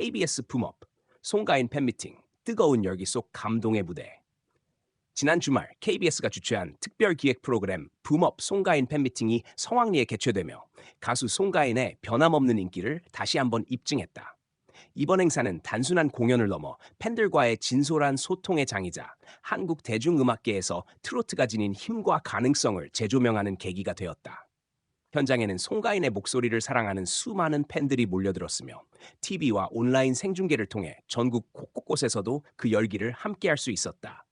KBS 붐업, 송가인 팬미팅, 뜨거운 열기 속 감동의 무대. 지난 주말 KBS가 주최한 특별 기획 프로그램 붐업 송가인 팬미팅이 성황리에 개최되며 가수 송가인의 변함없는 인기를 다시 한번 입증했다. 이번 행사는 단순한 공연을 넘어 팬들과의 진솔한 소통의 장이자 한국 대중음악계에서 트로트가 지닌 힘과 가능성을 재조명하는 계기가 되었다. 현장에는 송가인의 목소리를 사랑하는 수많은 팬들이 몰려들었으며 TV와 온라인 생중계를 통해 전국 곳곳에서도 그 열기를 함께할 수 있었다.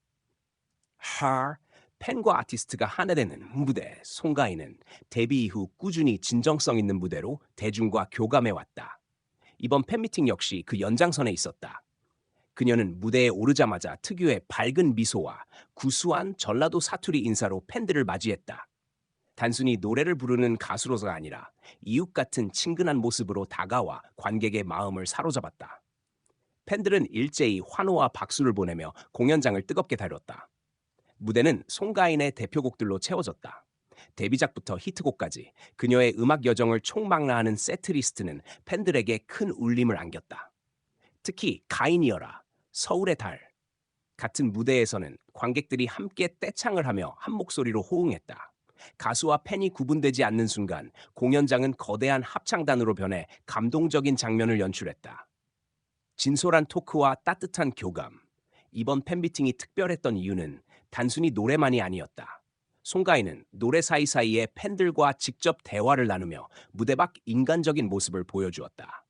하 팬과 아티스트가 하나 되는 무대 송가인은 데뷔 이후 꾸준히 진정성 있는 무대로 대중과 교감해 왔다. 이번 팬미팅 역시 그 연장선에 있었다. 그녀는 무대에 오르자마자 특유의 밝은 미소와 구수한 전라도 사투리 인사로 팬들을 맞이했다. 단순히 노래를 부르는 가수로서가 아니라 이웃 같은 친근한 모습으로 다가와 관객의 마음을 사로잡았다. 팬들은 일제히 환호와 박수를 보내며 공연장을 뜨겁게 다뤘다. 무대는 송가인의 대표곡들로 채워졌다. 데뷔작부터 히트곡까지 그녀의 음악 여정을 총망라하는 세트리스트는 팬들에게 큰 울림을 안겼다. 특히 가인이어라, 서울의 달 같은 무대에서는 관객들이 함께 떼창을 하며 한 목소리로 호응했다. 가수와 팬이 구분되지 않는 순간 공연장은 거대한 합창단으로 변해 감동적인 장면을 연출했다. 진솔한 토크와 따뜻한 교감. 이번 팬미팅이 특별했던 이유는 단순히 노래만이 아니었다. 송가인은 노래 사이사이에 팬들과 직접 대화를 나누며 무대 밖 인간적인 모습을 보여주었다.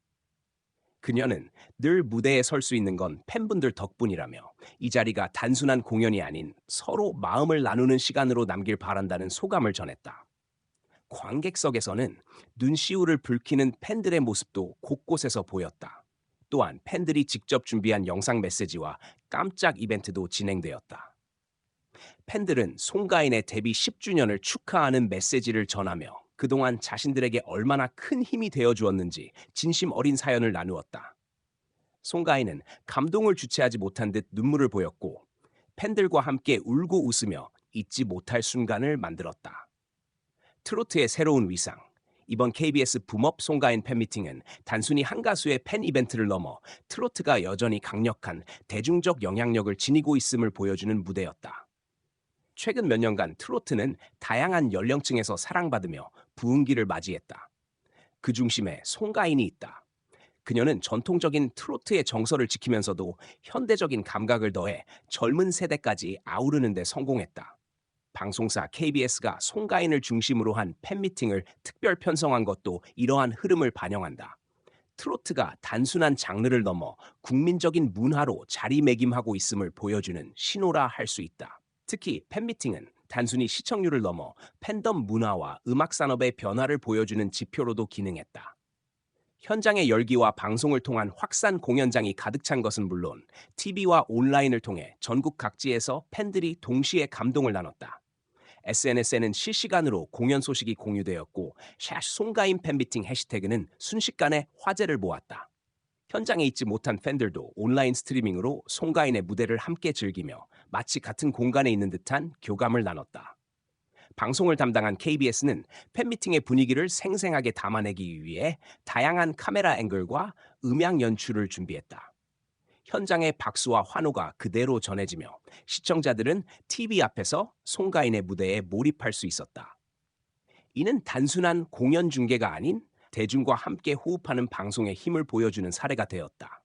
그녀는 늘 무대에 설 수 있는 건 팬분들 덕분이라며 이 자리가 단순한 공연이 아닌 서로 마음을 나누는 시간으로 남길 바란다는 소감을 전했다. 관객석에서는 눈시울을 붉히는 팬들의 모습도 곳곳에서 보였다. 또한 팬들이 직접 준비한 영상 메시지와 깜짝 이벤트도 진행되었다. 팬들은 송가인의 데뷔 10주년을 축하하는 메시지를 전하며 그동안 자신들에게 얼마나 큰 힘이 되어 주었는지 진심 어린 사연을 나누었다. 송가인은 감동을 주체하지 못한 듯 눈물을 보였고 팬들과 함께 울고 웃으며 잊지 못할 순간을 만들었다. 트로트의 새로운 위상. 이번 KBS 붐업 송가인 팬미팅은 단순히 한 가수의 팬 이벤트를 넘어 트로트가 여전히 강력한 대중적 영향력을 지니고 있음을 보여주는 무대였다. 최근 몇 년간 트로트는 다양한 연령층에서 사랑받으며 부흥기를 맞이했다. 그 중심에 송가인이 있다. 그녀는 전통적인 트로트의 정서를 지키면서도 현대적인 감각을 더해 젊은 세대까지 아우르는 데 성공했다. 방송사 KBS가 송가인을 중심으로 한 팬미팅을 특별 편성한 것도 이러한 흐름을 반영한다. 트로트가 단순한 장르를 넘어 국민적인 문화로 자리매김하고 있음을 보여주는 신호라 할 수 있다. 특히 팬미팅은 단순히 시청률을 넘어 팬덤 문화와 음악 산업의 변화를 보여주는 지표로도 기능했다. 현장의 열기와 방송을 통한 확산 공연장이 가득 찬 것은 물론 TV와 온라인을 통해 전국 각지에서 팬들이 동시에 감동을 나눴다. SNS에는 실시간으로 공연 소식이 공유되었고 샤 송가인 팬미팅 해시태그는 순식간에 화제를 모았다. 현장에 있지 못한 팬들도 온라인 스트리밍으로 송가인의 무대를 함께 즐기며 마치 같은 공간에 있는 듯한 교감을 나눴다. 방송을 담당한 KBS는 팬미팅의 분위기를 생생하게 담아내기 위해 다양한 카메라 앵글과 음향 연출을 준비했다. 현장의 박수와 환호가 그대로 전해지며 시청자들은 TV 앞에서 송가인의 무대에 몰입할 수 있었다. 이는 단순한 공연 중계가 아닌 대중과 함께 호흡하는 방송의 힘을 보여주는 사례가 되었다.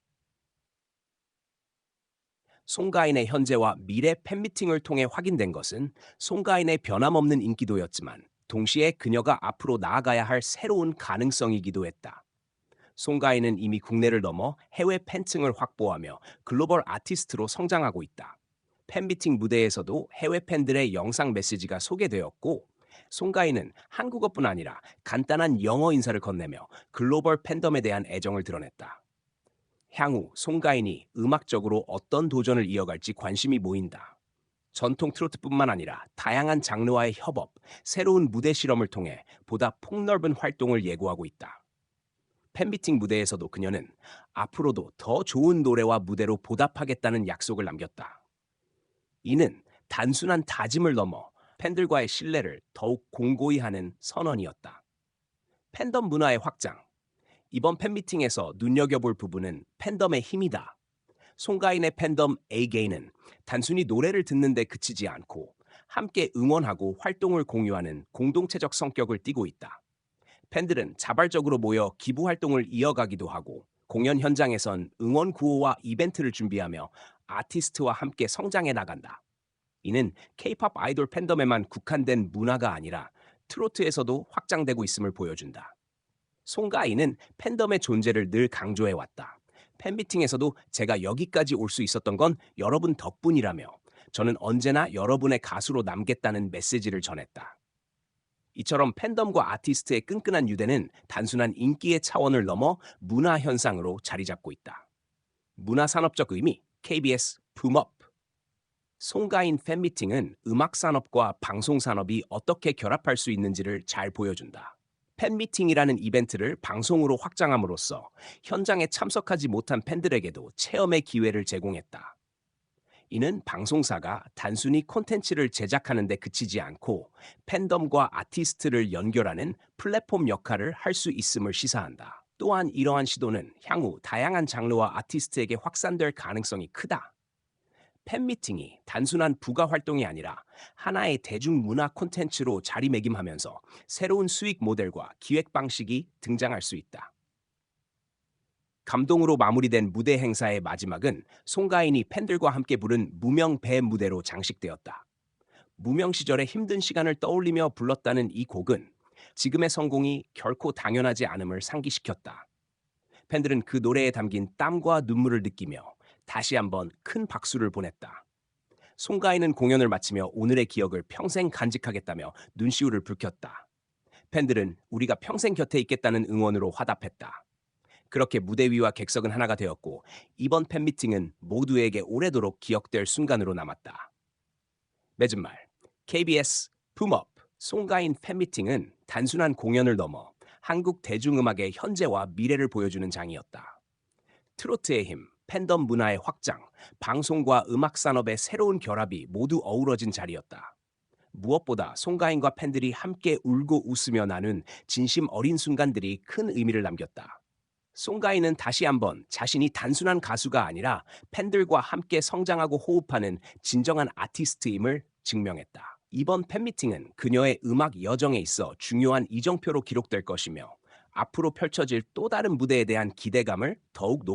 송가인의 현재와 미래 팬미팅을 통해 확인된 것은 송가인의 변함없는 인기도였지만 동시에 그녀가 앞으로 나아가야 할 새로운 가능성이기도 했다. 송가인은 이미 국내를 넘어 해외 팬층을 확보하며 글로벌 아티스트로 성장하고 있다. 팬미팅 무대에서도 해외 팬들의 영상 메시지가 소개되었고 송가인은 한국어뿐 아니라 간단한 영어 인사를 건네며 글로벌 팬덤에 대한 애정을 드러냈다. 향후 송가인이 음악적으로 어떤 도전을 이어갈지 관심이 모인다. 전통 트로트뿐만 아니라 다양한 장르와의 협업, 새로운 무대 실험을 통해 보다 폭넓은 활동을 예고하고 있다. 팬미팅 무대에서도 그녀는 앞으로도 더 좋은 노래와 무대로 보답하겠다는 약속을 남겼다. 이는 단순한 다짐을 넘어 팬들과의 신뢰를 더욱 공고히 하는 선언이었다. 팬덤 문화의 확장. 이번 팬미팅에서 눈여겨볼 부분은 팬덤의 힘이다. 송가인의 팬덤 A-Gain은 단순히 노래를 듣는데 그치지 않고 함께 응원하고 활동을 공유하는 공동체적 성격을 띠고 있다. 팬들은 자발적으로 모여 기부 활동을 이어가기도 하고 공연 현장에선 응원 구호와 이벤트를 준비하며 아티스트와 함께 성장해 나간다. 이는 K-팝 아이돌 팬덤에만 국한된 문화가 아니라 트로트에서도 확장되고 있음을 보여준다. 송가인은 팬덤의 존재를 늘 강조해 왔다. 팬미팅에서도 제가 여기까지 올 수 있었던 건 여러분 덕분이라며 저는 언제나 여러분의 가수로 남겠다는 메시지를 전했다. 이처럼 팬덤과 아티스트의 끈끈한 유대는 단순한 인기의 차원을 넘어 문화 현상으로 자리 잡고 있다. 문화 산업적 의미 KBS 붐업 송가인 팬미팅은 음악 산업과 방송 산업이 어떻게 결합할 수 있는지를 잘 보여준다. 팬미팅이라는 이벤트를 방송으로 확장함으로써 현장에 참석하지 못한 팬들에게도 체험의 기회를 제공했다. 이는 방송사가 단순히 콘텐츠를 제작하는 데 그치지 않고 팬덤과 아티스트를 연결하는 플랫폼 역할을 할 수 있음을 시사한다. 또한 이러한 시도는 향후 다양한 장르와 아티스트에게 확산될 가능성이 크다. 팬미팅이 단순한 부가 활동이 아니라 하나의 대중문화 콘텐츠로 자리매김하면서 새로운 수익 모델과 기획 방식이 등장할 수 있다. 감동으로 마무리된 무대 행사의 마지막은 송가인이 팬들과 함께 부른 무명 배 무대로 장식되었다. 무명 시절의 힘든 시간을 떠올리며 불렀다는 이 곡은 지금의 성공이 결코 당연하지 않음을 상기시켰다. 팬들은 그 노래에 담긴 땀과 눈물을 느끼며 다시 한번 큰 박수를 보냈다. 송가인은 공연을 마치며 오늘의 기억을 평생 간직하겠다며 눈시울을 붉혔다. 팬들은 우리가 평생 곁에 있겠다는 응원으로 화답했다. 그렇게 무대 위와 객석은 하나가 되었고 이번 팬미팅은 모두에게 오래도록 기억될 순간으로 남았다. 맺은 말 KBS 붐업 송가인 팬미팅은 단순한 공연을 넘어 한국 대중음악의 현재와 미래를 보여주는 장이었다. 트로트의 힘, 팬덤 문화의 확장, 방송과 음악 산업의 새로운 결합이 모두 어우러진 자리였다. 무엇보다 송가인과 팬들이 함께 울고 웃으며 나눈 진심 어린 순간들이 큰 의미를 남겼다. 송가인은 다시 한번 자신이 단순한 가수가 아니라 팬들과 함께 성장하고 호흡하는 진정한 아티스트임을 증명했다. 이번 팬미팅은 그녀의 음악 여정에 있어 중요한 이정표로 기록될 것이며 앞으로 펼쳐질 또 다른 무대에 대한 기대감을 더욱 높